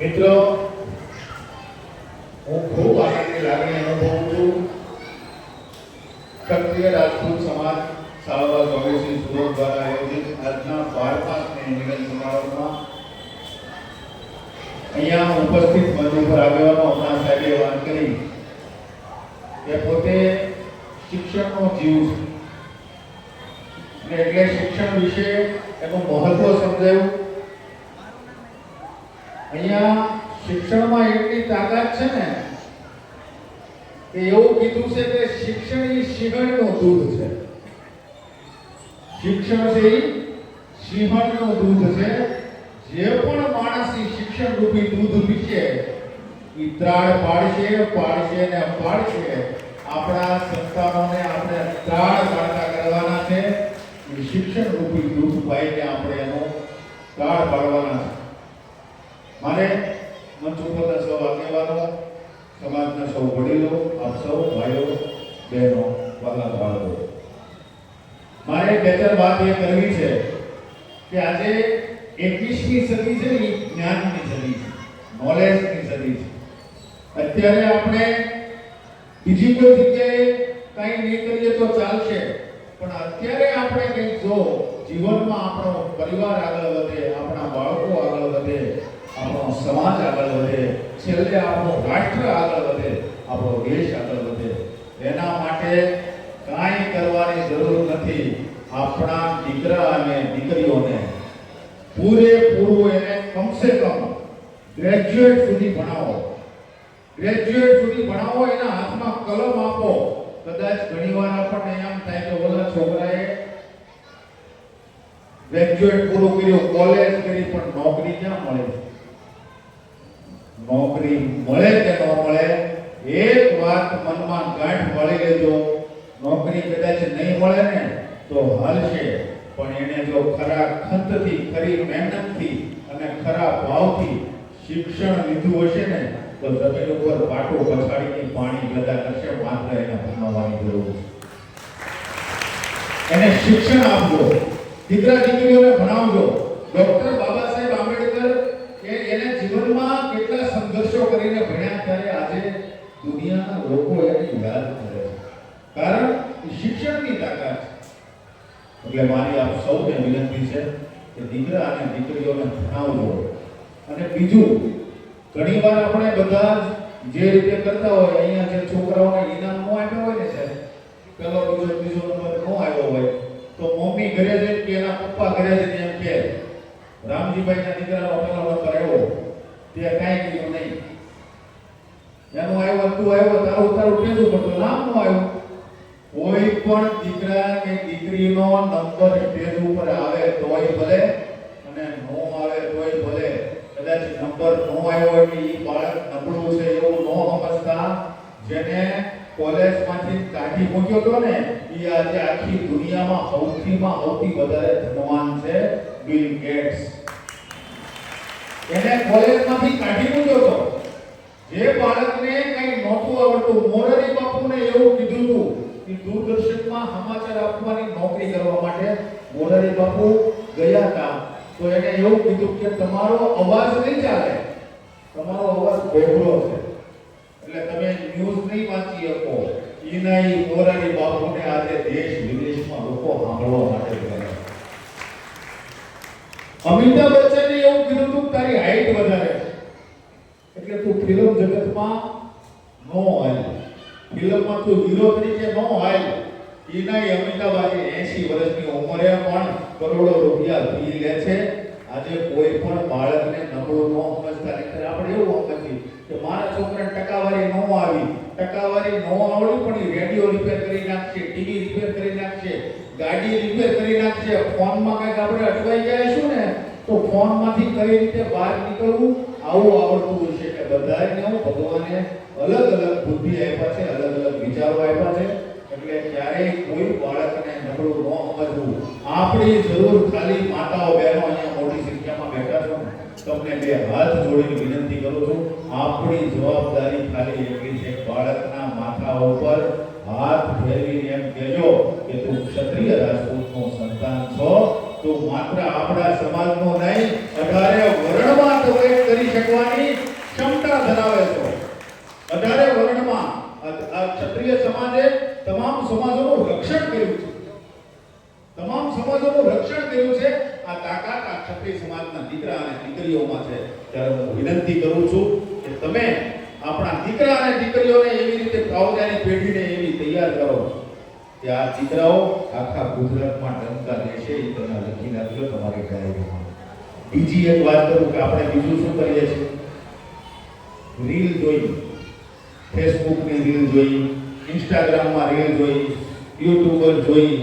મિત્રો હું ખૂબ આનંદની લાગણી અનુભવું છું. ક્ષત્રિય રાજપૂત સમાજ સાળવા ચોવીસી સુરત દ્વારા આયોજિત આજના બારમા સ્નેહ મિલન સમારોહમાં અહીંયા ઉપસ્થિત મંચ ઉપર આગેવાનો હમણાં સાહેબે વાત કરી કે પોતે શિક્ષણનો જીવ છે. અને એટલે શિક્ષણ વિશે એનું મહત્વ સમજાયું. અહીંયા શિક્ષણમાં એટલી તાકાત છે ને કે એવું કીધું છે કે શિક્ષણ એ સિંહણનું દૂધ છે. શિક્ષણ છે ઈ સિંહણનું દૂધ છે. જે પણ માણસ ઈ શિક્ષણ રૂપી દૂધ પીશે ઈ ત્રાળ પાડશે પાડશે ને પાડશે. આપણા સંતાનોને આપણે ત્રાળ પાડતા કરવાના છે. શિક્ષણ રૂપી દૂધ પાઈને આપણે એનો ત્રાળ પાડવાના છે. મારે મંચ ઉપરના સૌ આગેવાનો, સમાજના સૌ વડીલો, આપ સૌ ભાઈઓ, બહેનો, વાલા, બાળકો. મારે બે ચાર વાત એ કરવી છે કે આજે એકવીસમી સદી છે ને જ્ઞાનની સદી છે નોલેજની સદી છે. અત્યારે આપણે બીજી કોઈ જગ્યાએ કંઈ નહીં કરીએ તો ચાલશે, પણ અત્યારે આપણે કંઈક જો જીવનમાં આપણો પરિવાર આગળ વધે, આપણા બાળકો આગળ વધે આપણો સમાજ આગળ વધે, છેલ્લે આપણો રાષ્ટ્ર આગળ વધે, આપણો દેશ આગળ વધે. એના માટે કાંઈ કરવાની જરૂર નથી. આપણા દીકરા અને દીકરીઓને પૂરેપૂરું એને કમસે કમ ગ્રેજ્યુએટ સુધી ભણાવો. ગ્રેજ્યુએટ સુધી ભણાવો, એના હાથમાં કલમ આપો. કદાચ ઘણીવાર આપણને એમ થાય કે ઓલા છોકરાએ ગ્રેજ્યુએટ પૂરું કર્યું કોલેજ કરી પણ નોકરી ક્યાં મળે? નોકરી મળે કે ન મળે, એક વાત મનમાં ગાંઠ વળી લેજો. નોકરી કદાચ નહીં મળે ને તો હાલશે, પણ એને જો ખરા ખંતથી, ખરી મહેનતથી અને ખરા ભાવથી શિક્ષણ લીધું હશે ને, તો જમીન ઉપર પાટો પછાડીને પાણી ગદા કરશે, માત્ર એને ભણાવવાની જરૂર એને શિક્ષણ આપજો. દીકરા દીકરીઓને ભણાવજો. ડોક્ટર બાબા જીવનમાં કેટલા સંઘર્ષો કરીને ભણ્યા ત્યારે આજે દુનિયાના લોકો એને યાદ કરે છે. કારણ શિક્ષણની તાકાત છે. એટલે મારી આપ સૌને વિનંતી છે કે દીકરા અને દીકરીઓને ભણાવજો. અને બીજું, ઘણીવાર આપણે બધા જે રીતે કરતા હોય, અહીંયા જે છોકરાઓને ઇનામ નો આપ્યો હોય ને સાહેબ પેલો બીજો, ત્રીજો નંબર નો આવ્યો હોય, તો મમ્મી ઘરે જઈને કે એના પપ્પા ઘરે જઈને એમ કે રામજીભાઈના દીકરાનો પેલો નંબર આવ્યો. તે કાંઈ કર્યું નહીં. એનું આવ્યો, તું આવ્યો, તારું તારું કેવું પડતું નામ નો આવ્યું. કોઈ પણ દીકરા કે દીકરીનો નંબર સ્ટેજ ઉપર આવે તોય ભલે અને નો આવે તોય ભલે. કદાચ નંબર નો આવ્યો હોય એ બાળક નબળું છે એવું નો સમજતા, જેને કોલેજમાંથી કાઢી મૂક્યો તો ને એ આજે આખી દુનિયામાં સૌથીમાં સૌથી વધારે ધનવાન છે બિલ ગેટ્સ. એને કોલેજમાંથી કાઢી મૂક્યો હતો. જે બાળકને કંઈ નહોતું આવડતું, મોરારી બાપુને એવું કીધું હતું કે દૂરદર્શનમાં સમાચાર આપવાની નોકરી કરવા માટે મોરારી બાપુ ગયા હતા. તો એને એવું કીધું કે તમારો અવાજ નહીં ચાલે. તમારો અવાજ ગોગળો છે. એટલે તમે ન્યૂઝ નહીં વાંચી શકો. ઈનાઈ મોરારી બાપુને આજે દેશ વિદેશમાં લોકો સાંભળવા માટે અમિતાભ બચ્ચને એવું કીધું હતું કે તારી હાઈટ વધારે એટલે તું ફિલ્મ જગતમાં નો હાલ. ફિલ્મમાં તું હીરો તરીકે નો હાલ. ઈનાય અમિતાભ આજે એસી વર્ષની ઉંમરે પણ કરોડો રૂપિયા ફી લે છે. આજે કોઈ પણ બાળકને નબળું ન સમજતા નહીં આપણે એવું સમજીએ કે મારા છોકરાને ટકાવારી નો આવી. ટકાવારી ન આવડી પણ રેડિયો રિપેર કરી નાખશે ટીવી રિપેર કરી નાખશે, ગાડી રિપેર કરી નાખશે. ફોનમાં કંઈક આપણે અટવાઈ જઈશું ને તો ફોનમાંથી કઈ રીતે બહાર નીકળવું? આવું આવડતું હશે કે બધાને આવું, ભગવાને અલગ અલગ બુદ્ધિ આપ્યા છે, અલગ અલગ વિચારો આપ્યા છે. એટલે ક્યારેય કોઈ બાળકને નબળું ન સમજવું. આપણી જરૂર ખાલી માતાઓ બહેનો અહીંયા મોટી સંખ્યામાં બેઠા છો. તમને બે હાથ જોડીને વિનંતી કરું છું, આપણી જવાબદારી ખાલી એટલી છે, બાળકના માથા ઉપર હાથ ફેરવીને એમ કહેજો કે તું ક્ષત્રિય રાજપૂતનો સંતાન છો. તું માત્ર આપણા સમાજનો નહીં અઢારે વર્ણમાં તો એક કરી શકવાની ક્ષમતા ધરાવે છો અઢારે વર્ણમાં આ આ ક્ષત્રિય સમાજે તમામ સમાજોનું રક્ષણ કર્યું છે તમામ સમાજોનું રક્ષણ કર્યું છે આ તાકાત આ ક્ષત્રિય સમાજના દીકરા અને દીકરીઓમાં છે, ત્યારે હું વિનંતી કરું છું કે તમે આપણા દીકરા અને દીકરીઓને એવી રીતે આવનારી પેઢીને એવી તૈયાર કરો કે આ દીકરાઓ આખા ગુજરાતમાં ડંકા દેશે, એ તમે લખી નાખજો, તમારી ડાયરીમાં. બીજી એક વાત કરું કે આપણે બીજું શું કરીએ છીએ? રીલ જોઈ, ફેસબુકની રીલ જોઈ, ઇન્સ્ટાગ્રામમાં રીલ જોઈ, યુટ્યુબર જોઈ,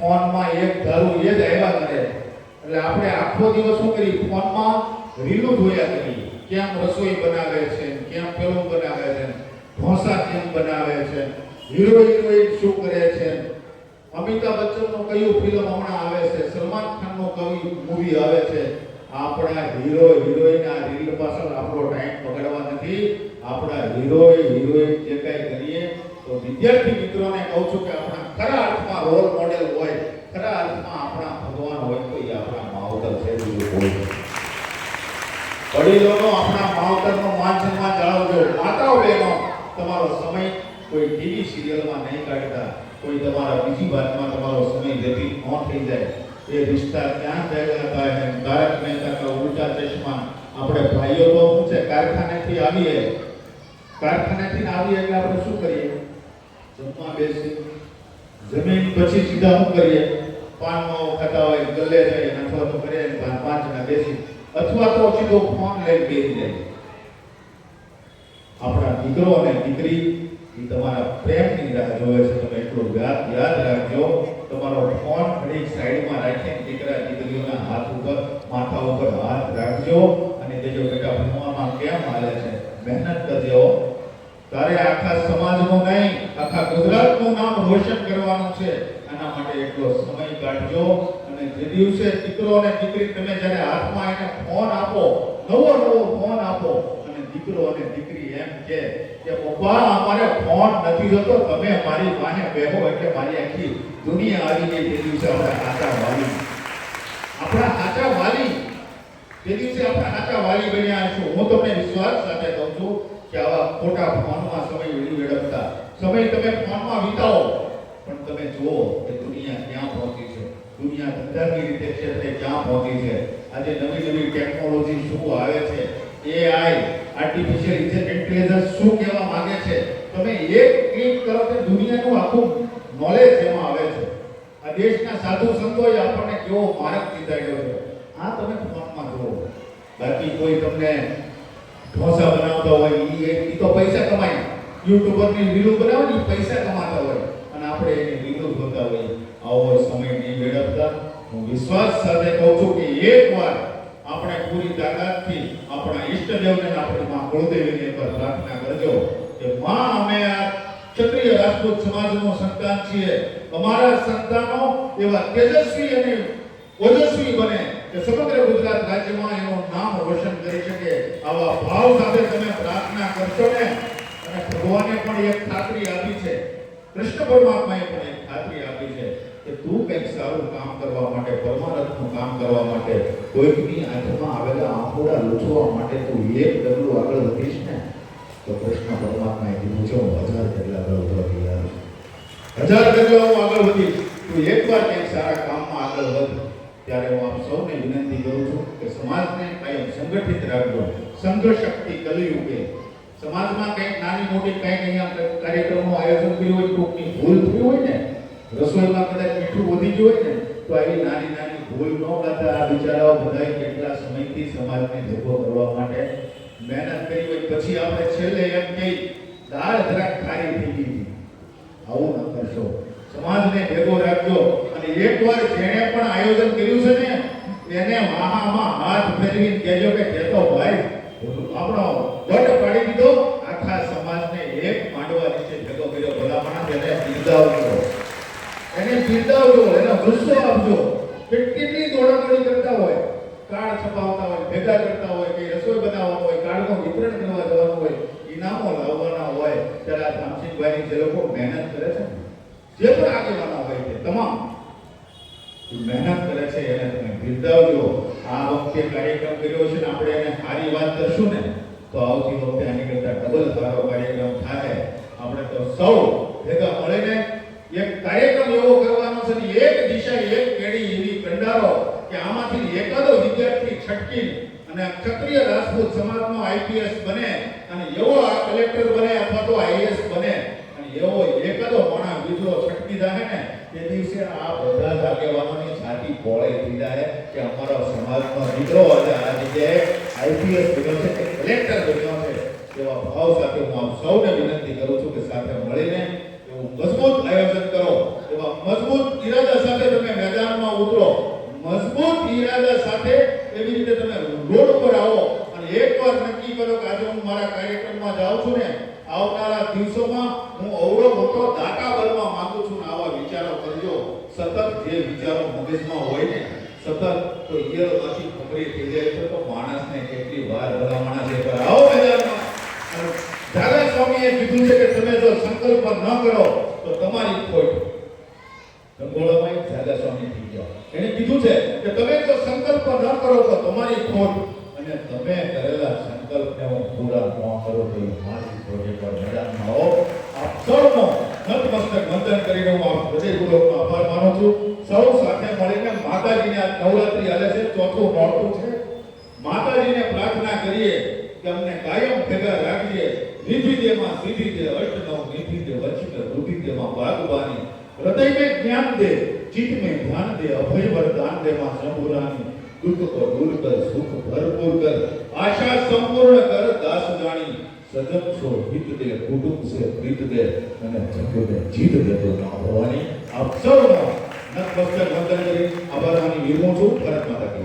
ફોનમાં એક ધારું એ જ આવ્યા કરે. એટલે આપણે આખો દિવસ શું કરી ફોનમાં રીલો જોયા કરીએ. કેમ રસોઈ બનાવે છે, કેમ પેલું બનાવે છે, ઢોસા કેમ બનાવે છે, હીરો હિરોઈન શું કરે છે? અમિતાભ બચ્ચનનું કયું ફિલ્મ હમણાં આવે છે? સલમાન ખાનનું કયું મૂવી આવે છે? આપણા હીરો હિરોઈન આ રીલ પાછળ આપણો ટાઈમ બગાડવા નથી. આપણા હીરો હિરોઈન જે કાંઈ કરીએ, તો વિદ્યાર્થી મિત્રોને કહું છું કે આપણા ખરા અર્થમાં રોલ મોડેલ હોય ખરા અર્થમાં આપણા ભગવાન હોય તો એ આપણા માવતર છે બીજું કોઈ નથી. વડીલોનો આપણા માવતરનો માન સન્માન જાળવજો માતાઓ બહેનો તમારો સમય કોઈ ટીવી સિરિયલમાં નહીં કાઢતા કોઈ તમારા બીજી વાતમાં તમારો સમય વ્યતીત ન થઈ જાય. એ રિશ્તા ક્યાં થયેલા હતા એમ તારક મહેતા કા ઉલ્ટા ચશ્મા આપણે ભાઈઓ તો શું છે? કારખાનેથી આવીએ કારખાનેથી આવીએ એટલે આપણે શું કરીએ? જમવા બેસી જમીન પછી સીધા શું કરીએ? પાનમાં ખાતા હોય ગલે જઈએ અથવા તો કરીએ પાંચ ના બેસી અથવા તો સીધો ફોન લઈને બેસી જાય. આપણા દીકરો અને દીકરી એ તમારા પ્રેમની રાહ જોવે છે. તમે એટલું યાદ યાદ રાખજો. તમારો ફોન ઘડીક સાઈડમાં રાખીને દીકરા, દીકરીઓના હાથ ઉપર, માથા ઉપર હાથ રાખજો. અને કહેજો, બેટા, ભણવામાં કેમ હાલે છે? મહેનત કરજો. તારે આખા સમાજનું નહીં, આખા ગુજરાતનું નામ રોશન કરવાનું છે. આના માટે એટલો સમય કાઢજો. અને જે દિવસે દીકરો અને દીકરી તમે જ્યારે હાથમાં એને ફોન આપો, નવો નવો ફોન આપો દીકરો અને દીકરી એમ કે કે પપ્પા, અમારે ફોન નથી જોતો. તમે મારી વાહે બેહો એટલે મારી આખી દુનિયા આવી ગઈ. તે દિવસે આપણા સાચા વાલી. આપણા સાચા વાલી. તે દિવસે આપણા સાચા વાલી બન્યા છું. હું તમને વિશ્વાસ સાથે કહું છું કે આવા ખોટા ફોનમાં સમય વેડી વેડફતા સમય તમે ફોનમાં વિતાવો. પણ તમે જુઓ કે દુનિયા ક્યાં પહોંચી છે. દુનિયા ધંધાની રીતે ક્ષેત્રે ક્યાં પહોંચી છે. આજે નવી નવી ટેકનોલોજી શું આવે છે? એઆઈ આર્ટિફિશિયલ ઇન્ટેલિજન્સ શું કહેવા માંગે છે? તમે એક ક્લિક કરો તો દુનિયાનું આખું નોલેજ એમાં આવે છે. આ દેશના સાધુ સંતોએ આપણને કેવો માર્ગ ચિતાડ્યો છે? આ તમે ફોનમાં જુઓ. બાકી કોઈ તમને ઢોસા બનાવતા હોય એ એ તો પૈસા કમાય. યુટ્યુબરની રીલો બનાવે ને પૈસા કમાતા હોય. અને આપણે એની રીલો જોતા હોય આવો સમય નહીં વેડફતા હું વિશ્વાસ સાથે કહું છું કે એકવાર આપણે પૂરી તાકાતથી આપણા ઈષ્ટદેવને આપણી માં કુળદેવીની પર પ્રાર્થના કરજો કે માં, અમે આ ક્ષત્રિય રાજપૂત સમાજનો સંતાન છીએ. અમારા સંતાનો એવા તેજસ્વી અને ઓજસ્વી બને કે સમગ્ર ગુજરાત રાજ્યમાં એનું નામ રોશન કરી શકે. આવા ભાવ સાથે તમે પ્રાર્થના કરશો ને, અને ભગવાને પણ એક ખાતરી આપી છે. કૃષ્ણ પરમાત્માએ પણ એક ખાતરી સારું કામ કરવા માટે, પરમાનંદનું કામ કરવા માટે કોઈકની આંખમાં આવેલા આંખોડા લૂછવા માટે તું એક ડગલું આગળ વધીશ ને? તો કૃષ્ણ પરમાત્માએ કીધું છે હું હજાર ડગલા આગળ વધવા તૈયાર હજાર ડગલા હું આગળ વધીશ. તું એકવાર કંઈક સારા કામમાં આગળ વધ. ત્યારે હું આપ સૌને વિનંતી કરું છું કે સમાજને કાયમ સંગઠિત રાખજો. સંઘ શક્તિ કલયુગે. સમાજમાં કંઈક નાની મોટી કંઈક અહીંયા કાર્યક્રમનું આયોજન કર્યું હોય કોઈકની ભૂલ થઈ હોય ને રસોઈમાં કદાચ મીઠું વધી ગયું હોય ને, તો આવી નાની નાની ભૂલ ન કરતા આ બિચારાઓ બધા કેટલા સમયથી સમાજને ભેગો કરવા માટે મહેનત કરી હોય. પછી આપણે છેલ્લે એમ કહી, દાળ જરાક ખારી થઈ ગઈ આવું ન કરશો. સમાજને ભેગો રાખજો. અને એકવાર જેણે પણ આયોજન કર્યું છે ને એને વાહામાં હાથ ફેરવીને કહેજો કે તે તો ભાઈ આપણો વટ પાડી દીધો આખા સમાજને એક માંડવા નીચે ભેગો કર્યો ભલા માણસ એને બિરદાવજો એને બિરદાવજો એને ગુસ્સો આપજો કેટલી દોડાદોડી કરતા હોય કાર્ડ છપાવતા હોય ભેગા કરતા હોય કે રસોઈ કાર્ડનું વિતરણ કરવા જવાનું હોય, ઇનામો લાવવાના હોય, ત્યારે આ ધામસિંહભાઈ જે લોકો મહેનત કરે છે જે પણ આગેવાના હોય છે, તમામ મહેનત કરે છે, એને તમે બિરદાવજો. આ વખતે કાર્યક્રમ કર્યો છે ને, આપણે એને સારી વાત કરશું ને, તો આવતી વખતે આની કરતા ડબલ સારો કાર્યક્રમ થાય. આપણે તો સૌ ભેગા મળીને એક કાર્યક્રમ એવો કરવાનો છે એક દિશા, એક કેડી એવી કંડારો કે આમાંથી એકાદો વિદ્યાર્થી છટકી અને ક્ષત્રિય રાજપૂત સમાજનો આઈપીએસ બને અને એવો આ કલેક્ટર બને અથવા તો આઈએસ બને અને એવો એકાદો માણસ બીજો છટકી જાય ને, તે દિવસે આ બધા આગેવાનોની છાતી પોળાઈ થઈ જાય કે અમારો સમાજનો દીકરો અને આ જગ્યાએ આઈપીએસ બન્યો છે કે કલેક્ટર બન્યો છે, એવા ભાવ સાથે હું આપ સૌને વિનંતી કરું છું કે સાથે મળીને એવું મજબૂત આયોજન કરો, એવા મજબૂત ઈરાદા સાથે તમે મેદાનમાં ઉતરો, મજબૂત ઈરાદા સાથે એવી રીતે તમે રોડ પર આવો અને એકવાર નક્કી કરો કે આજે હું મારા કાર્યક્રમમાં જાઉં છું ને, આવનારા દિવસોમાં હું અવળો મોટો દાતા બનવા માંગુ છું ને આવા વિચારો કરજો. સતત જે વિચારો મગજમાં હોય ને, સતત તો પછી ખબરી થઈ જાય છે તો માણસને કેટલી વાર ભલા માણસ એ પર આવો મેદાનમાં દાદા સ્વામીએ કીધું છે કે તમે જો સંકલ્પ ન કરો તો તમારી ખોટ ગંગોળામાં એક સ્વામી થઈ ગયા. એને કીધું છે કે તમે જો સંકલ્પ ન કરો તો તમારી ખોટ. અને તમે કરેલા સંકલ્પને હું પૂરા ન કરો તો મારી ખોટે પર મેદાન આવો. આપ સૌનો નતમસ્તક વંદન કરીને હું આપ હૃદયપૂર્વકનો આભાર માનું છું. સૌ સાથે મળીને માતાજીને આ નવરાત્રી આવે છે. ચોથું નોરતું છે. માતાજીને પ્રાર્થના કરીએ કે અમને કાયમ ભેગા રાખીએ. નિધિ દેમાં સિદ્ધિ દે અષ્ટનવ નિધિ દે વચિત રૂઢિ દેમાં બાગબાની હૃદય में ज्ञान दे चित्त में ध्यान दे अभय वरदान दे मां शंभुरानी दुख को दूर कर सुख भरपूर कर आशा संपूर्ण कर दास जानी सजन सो हित दे कुटुंब से प्रीत दे અને જગ દે જીત દે તો ના ભવાની આપ સૌનો નતમસ્તક વંદન કરી આભાર માની વિરમું છું ભારત માતા